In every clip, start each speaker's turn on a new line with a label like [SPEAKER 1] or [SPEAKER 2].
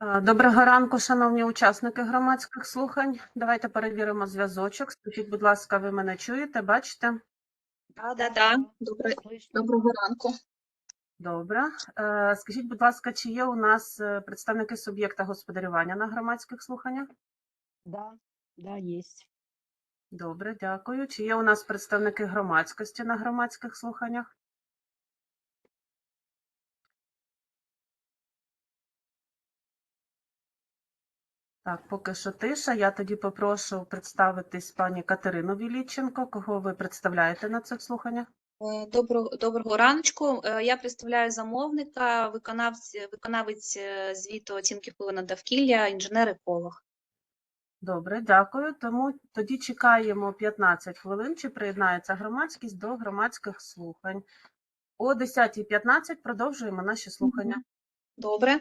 [SPEAKER 1] Е, Доброго ранку, шановні учасники громадських слухань. Давайте перевіримо зв'язочок. Скажіть, будь ласка, ви мене чуєте, бачите?
[SPEAKER 2] Да,
[SPEAKER 3] Да, да. Добре- Доброго ранку.
[SPEAKER 1] Добре. Е, Скажіть, будь ласка, чи є у нас е, представники суб'єкта господарювання на громадських слуханнях?
[SPEAKER 2] Да, да, есть.
[SPEAKER 1] Добре, дякую. Чи є у нас представники громадськості на громадських слуханнях? Так, поки що тиша. Я тоді попрошу представитись пані Катерину Віліченко. Кого ви представляєте на цих слуханнях?
[SPEAKER 3] Е, Доброго, доброго раночку. Е, Я представляю замовника, виконавець, виконавець звіту оцінки впливу на довкілля, інженер-еколог.
[SPEAKER 1] Добре, дякую. Тому тоді чекаємо 15 хвилин, чи приєднається громадськість до громадських слухань. О 10.15 продовжуємо наші слухання.
[SPEAKER 3] Добре.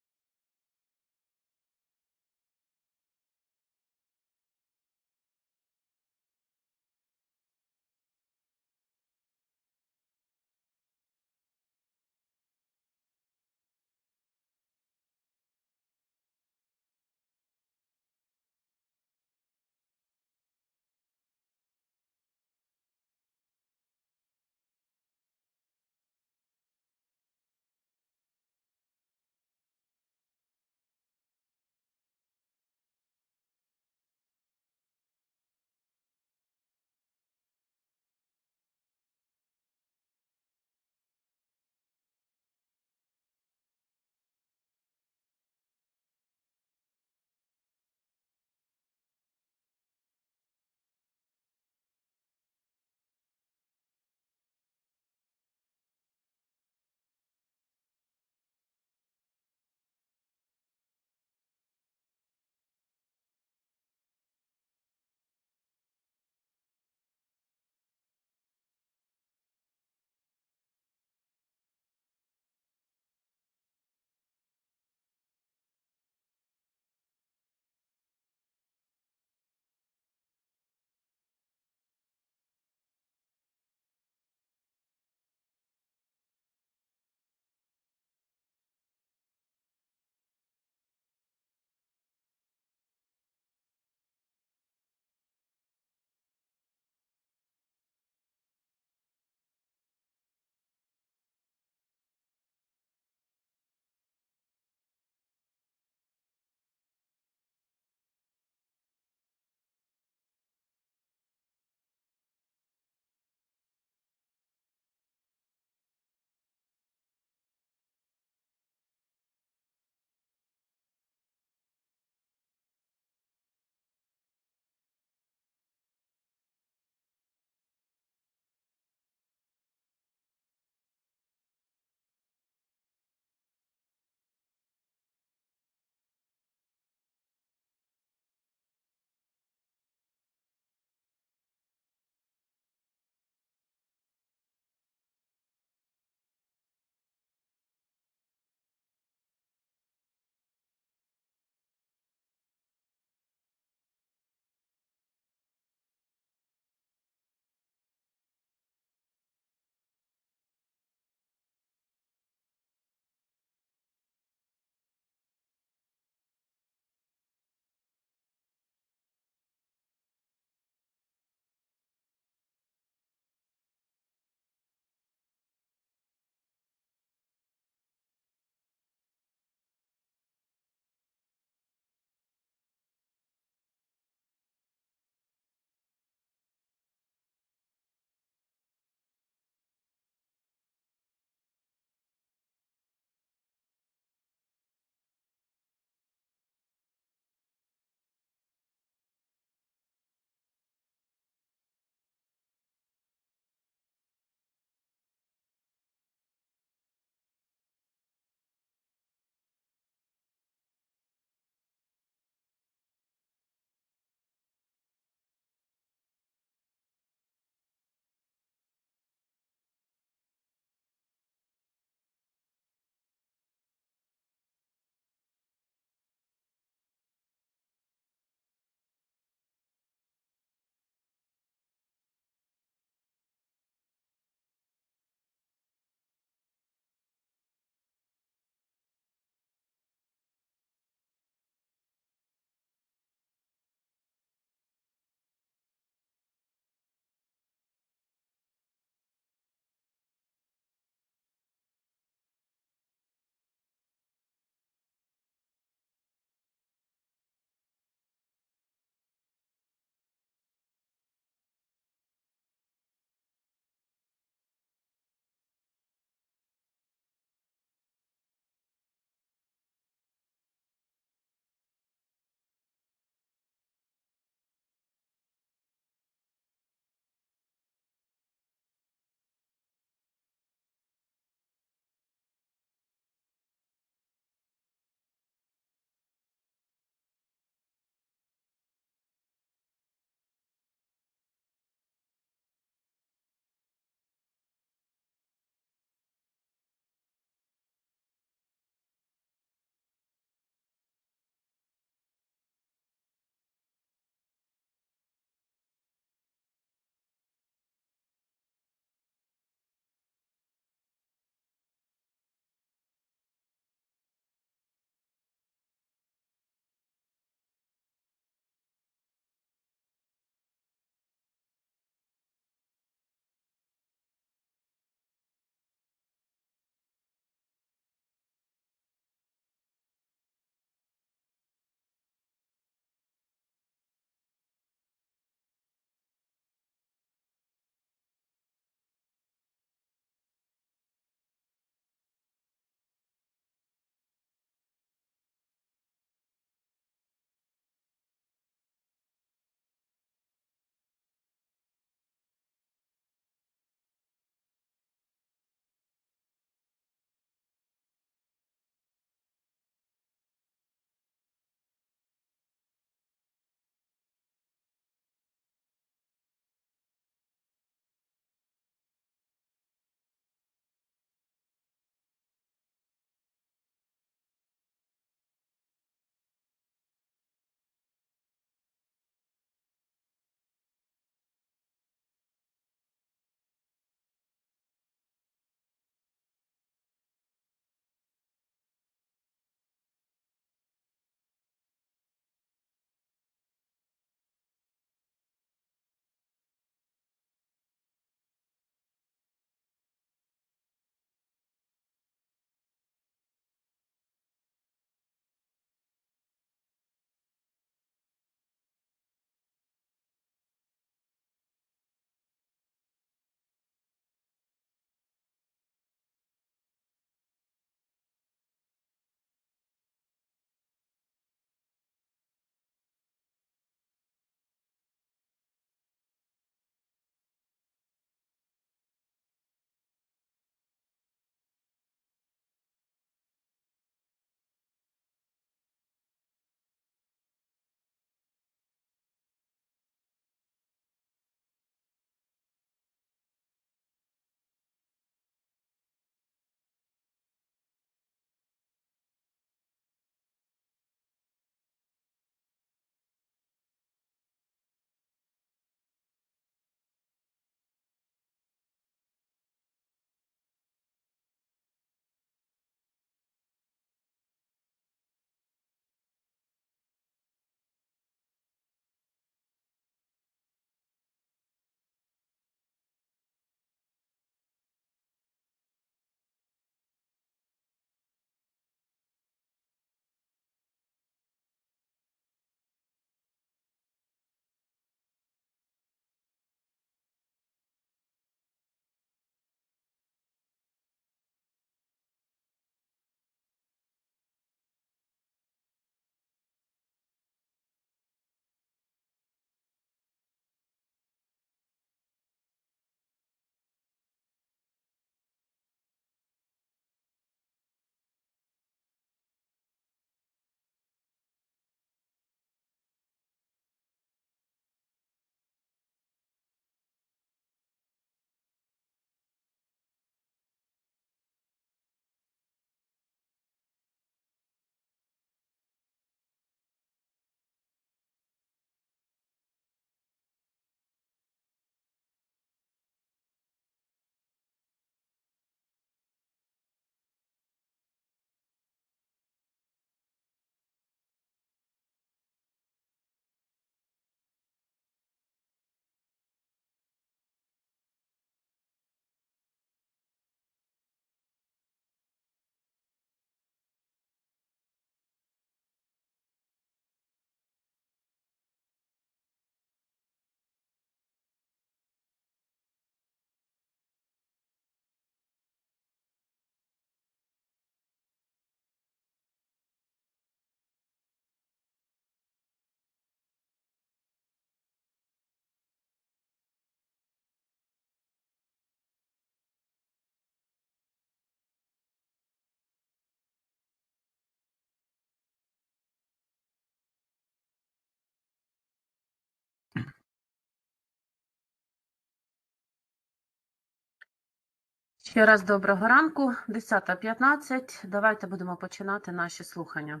[SPEAKER 1] Ще раз доброго ранку, 10.15. Давайте будемо починати наші слухання.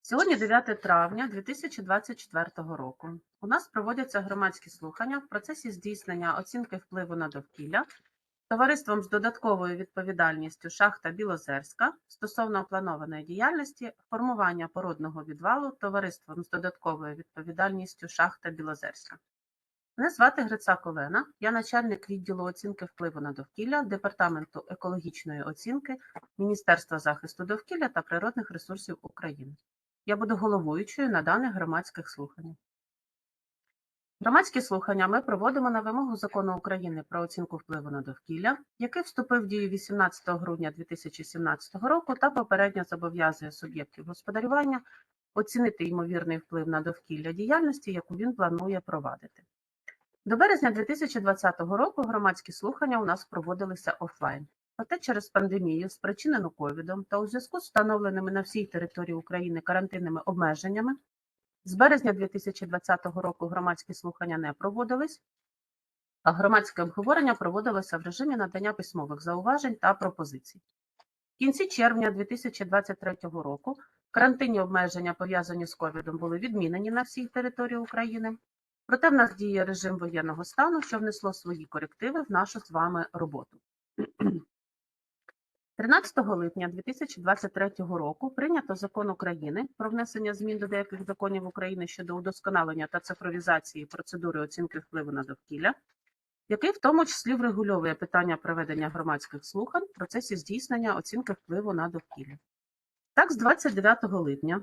[SPEAKER 1] Сьогодні 9 травня 2024 року. У нас проводяться громадські слухання в процесі здійснення оцінки впливу на довкілля товариством з додатковою відповідальністю шахта Білозерська стосовно планованої діяльності формування породного відвалу товариством з додатковою відповідальністю шахта Білозерська. Мене звати Грицак Олена, я начальник відділу оцінки впливу на довкілля Департаменту екологічної оцінки Міністерства захисту довкілля та природних ресурсів України. Я буду головуючою на даних громадських слуханнях. Громадські слухання ми проводимо на вимогу Закону України про оцінку впливу на довкілля, який вступив в дію 18 грудня 2017 року та попередньо зобов'язує суб'єктів господарювання оцінити ймовірний вплив на довкілля діяльності, яку він планує провадити. До березня 2020 року громадські слухання у нас проводилися офлайн. Проте через пандемію, спричинену ковідом та у зв'язку з встановленими на всій території України карантинними обмеженнями, з березня 2020 року громадські слухання не проводились, а громадське обговорення проводилося в режимі надання письмових зауважень та пропозицій. В кінці червня 2023 року карантинні обмеження, пов'язані з ковідом, були відмінені на всій території України. Проте в нас діє режим воєнного стану, що внесло свої корективи в нашу з вами роботу. 13 липня 2023 року прийнято закон України про внесення змін до деяких законів України щодо удосконалення та цифровізації процедури оцінки впливу на довкілля, який в тому числі врегульовує питання проведення громадських слухань в процесі здійснення оцінки впливу на довкілля. Так, з 29 липня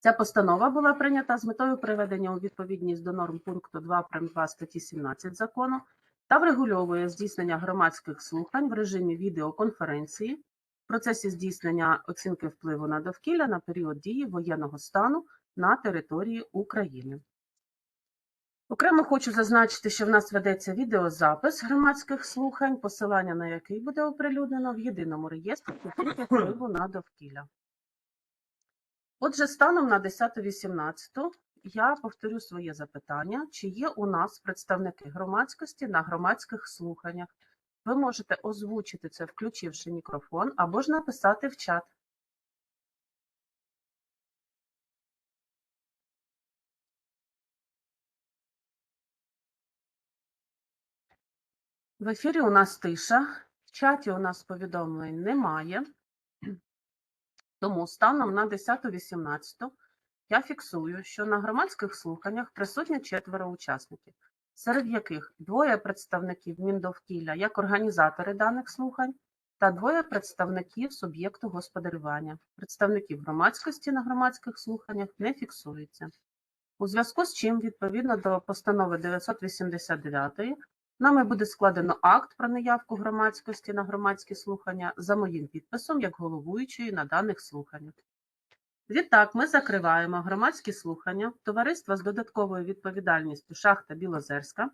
[SPEAKER 1] Ця постанова була прийнята з метою приведення у відповідність до норм пункту 2 прим. 2 статті 17 закону та врегульовує здійснення громадських слухань в режимі відеоконференції в процесі здійснення оцінки впливу на довкілля на період дії воєнного стану на території України. Окремо хочу зазначити, що в нас ведеться відеозапис громадських слухань, посилання на який буде оприлюднено в єдиному реєстрі впливу на довкілля. Отже, станом на 10.18 я повторю своє запитання, чи є у нас представники громадськості на громадських слуханнях. Ви можете озвучити це, включивши мікрофон, або ж написати в чат. В ефірі у нас тиша, в чаті у нас повідомлень немає. Тому станом на 10.18 я фіксую, що на громадських слуханнях присутні четверо учасників, серед яких двоє представників Міндовкілля як організатори даних слухань та двоє представників суб'єкту господарювання. Представників громадськості на громадських слуханнях не фіксується. У зв'язку з чим, відповідно до постанови 989 Нами буде складено акт про неявку громадськості на громадські слухання за моїм підписом як головуючої на даних слуханнях. Відтак, ми закриваємо громадські слухання товариства з додатковою відповідальністю шахта Білозерська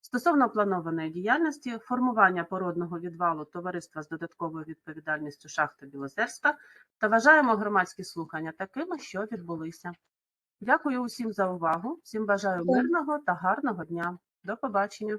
[SPEAKER 1] стосовно планованої діяльності формування породного відвалу товариства з додатковою відповідальністю шахта Білозерська та вважаємо громадські слухання такими, що відбулися. Дякую усім за увагу. Всім бажаю мирного та гарного дня. До побачення.